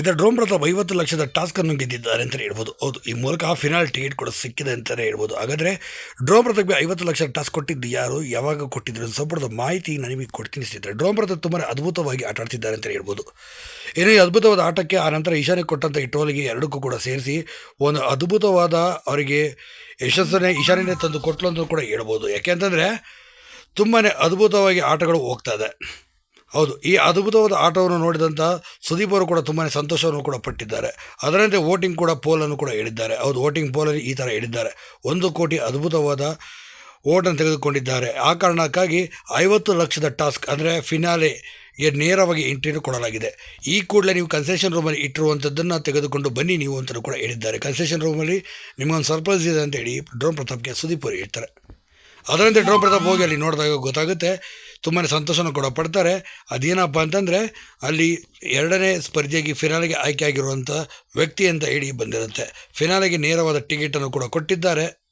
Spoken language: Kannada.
ಇದರ ಡ್ರೋನ್ ಪ್ರತಾಪ್ ಐವತ್ತು ಲಕ್ಷದ ಟಾಸ್ಕ್ ಅನ್ನು ಗೆದ್ದಿದ್ದಾರೆ ಅಂತಲೇ ಹೇಳ್ಬೋದು. ಹೌದು, ಈ ಮೂಲಕ ಫಿನಾಲ್ ಟಿಕೆಟ್ ಕೂಡ ಸಿಕ್ಕಿದೆ ಅಂತಲೇ ಹೇಳ್ಬೋದು. ಹಾಗಾದರೆ ಡ್ರೋನ್ ಪ್ರತಾಪ್ಗೆ ಐವತ್ತು ಲಕ್ಷ ಟಾಸ್ಕ್ ಕೊಟ್ಟಿದ್ದು ಯಾರು? ಯಾವಾಗ ಕೊಟ್ಟಿದ್ರು? ಸ್ವಲ್ಪ ಮಾಹಿತಿ ನನಗೆ ಕೊಡ್ತೀನಿ ಸ್ನೇಹಿತರೆ. ಡ್ರೋನ್ ಪ್ರತಾಪ್ ತುಂಬಾ ಅದ್ಭುತವಾಗಿ ಆಟ ಆಡ್ತಿದ್ದಾರೆ ಅಂತಲೇ ಹೇಳ್ಬೋದು. ಏನೋ ಈ ಅದ್ಭುತವಾದ ಆಟಕ್ಕೆ ಆ ನಂತರ ಈಶಾನ್ಯ ಕೊಟ್ಟಂಥ ಈ ಟೋಲಿಗೆ ಎರಡಕ್ಕೂ ಕೂಡ ಸೇರಿಸಿ ಒಂದು ಅದ್ಭುತವಾದ ಅವರಿಗೆ ಯಶಸ್ಸನ್ನೇ ಈಶಾನ್ಯನೇ ತಂದು ಕೊಟ್ಟಲು ಅಂತ ಕೂಡ ಹೇಳ್ಬೋದು. ಯಾಕೆಂತಂದರೆ ತುಂಬಾ ಅದ್ಭುತವಾಗಿ ಆಟಗಳು ಹೋಗ್ತಾ ಇದೆ. ಹೌದು, ಈ ಅದ್ಭುತವಾದ ಆಟವನ್ನು ನೋಡಿದಂಥ ಸುದೀಪ್ ಅವರು ಕೂಡ ತುಂಬಾ ಸಂತೋಷವನ್ನು ಕೂಡ ಪಟ್ಟಿದ್ದಾರೆ. ಅದರಂತೆ ವೋಟಿಂಗ್ ಕೂಡ ಪೋಲನ್ನು ಕೂಡ ಹೇಳಿದ್ದಾರೆ. ಹೌದು ವೋಟಿಂಗ್ ಪೋಲಲ್ಲಿ ಈ ಥರ ಹೇಳಿದ್ದಾರೆ. ಒಂದು ಕೋಟಿ ಅದ್ಭುತವಾದ ಓಟನ್ನು ತೆಗೆದುಕೊಂಡಿದ್ದಾರೆ. ಆ ಕಾರಣಕ್ಕಾಗಿ ಐವತ್ತು ಲಕ್ಷದ ಟಾಸ್ಕ್ ಅಂದರೆ ಫಿನಾಲೆಗೆ ನೇರವಾಗಿ ಎಂಟ್ರಿಯನ್ನು ಕೊಡಲಾಗಿದೆ. ಈ ಕೂಡಲೇ ನೀವು ಕನ್ಸೆಷನ್ ರೂಮಲ್ಲಿ ಇಟ್ಟಿರುವಂಥದ್ದನ್ನು ತೆಗೆದುಕೊಂಡು ಬನ್ನಿ ನೀವು ಅಂತಲೂ ಕೂಡ ಹೇಳಿದ್ದಾರೆ. ಕನ್ಸೆಷನ್ ರೂಮಲ್ಲಿ ನಿಮಗೊಂದು ಸರ್ಪ್ರೈಸ್ ಇದೆ ಅಂತ ಹೇಳಿ ಡ್ರೋನ್ ಪ್ರತಾಪ್ಗೆ ಸುದೀಪ್ ಅವರು ಹೇಳ್ತಾರೆ. ಅದರಂತೆ ಡ್ರೋನ್ ಪ್ರತಾಪ್ ಹೋಗಿ ಅಲ್ಲಿ ನೋಡಿದಾಗ ಗೊತ್ತಾಗುತ್ತೆ ತುಂಬಾ ಸಂತೋಷನ ಕೂಡ, ಪಡ್ತಾರೆ. ಅದೇನಪ್ಪ ಅಂತಂದರೆ, ಅಲ್ಲಿ ಎರಡನೇ ಸ್ಪರ್ಧೆಗೆ ಫಿನಾಲೆಗೆ ಆಯ್ಕೆ ಆಗಿರುವಂಥ ವ್ಯಕ್ತಿ ಅಂತ ಹೇಳಿ ಬಂದಿರುತ್ತೆ. ಫಿನಾಲೆಗೆ ನೇರವಾದ ಟಿಕೆಟನ್ನು ಕೂಡ ಕೊಟ್ಟಿದ್ದಾರೆ.